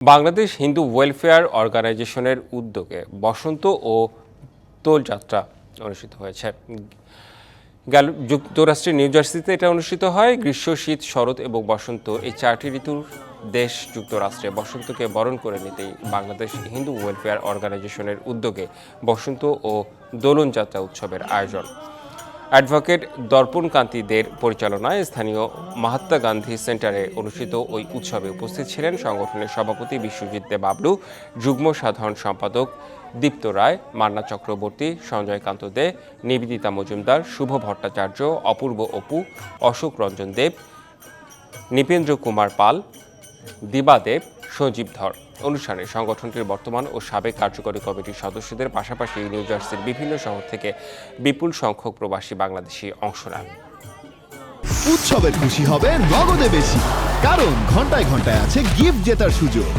Bangladesh Hindu welfare অর্গানাইজেশনের উদ্যোগে বসন্ত ও দোলযাত্রা অনুষ্ঠিত হয়েছে। গেল, যুক্তরাষ্ট্রের নিউ জার্সিতে এটা অনুষ্ঠিত হয়। গ্রীষ্ম, শীত, শরৎ এবং বসন্ত এই চারটি ঋতুর দেশ যুক্তরাষ্ট্রে বসন্তকে বরণ করে নিতেই বাংলাদেশ হিন্দু ওয়েলফেয়ার অর্গানাইজেশনের উদ্যোগে বসন্ত ও দোলনযাত্রা উৎসবের আয়োজন। অ্যাডভোকেট দর্পণ কান্তিদের পরিচালনায় স্থানীয় মহাত্মা গান্ধী সেন্টারে অনুষ্ঠিত ওই উৎসবে উপস্থিত ছিলেন সংগঠনের সভাপতি বিশ্বজিৎ দে বাবলু, যুগ্ম সাধারণ সম্পাদক দীপ্ত রায়, মান্না চক্রবর্তী, সঞ্জয় কান্ত দে, নিবেদিতা মজুমদার, শুভ ভট্টাচার্য, অপূর্ব অপু, অশোক রঞ্জন দেব, নৃপেন্দ্র কুমার পাল দিবাদেব সঞ্জীব ধর। অনুষ্ঠানে সংগঠনটির বর্তমান ও সাবেক কার্যকরী কমিটির সদস্যদের পাশাপাশি নিউ জার্সির বিভিন্ন শহর থেকে বিপুল সংখ্যক প্রবাসী বাংলাদেশি অংশ নেন। উৎসবের খুশি হবে নগদে বেশি, কারণ ঘন্টায় ঘন্টায় আছে গিফট জেতার সুযোগ।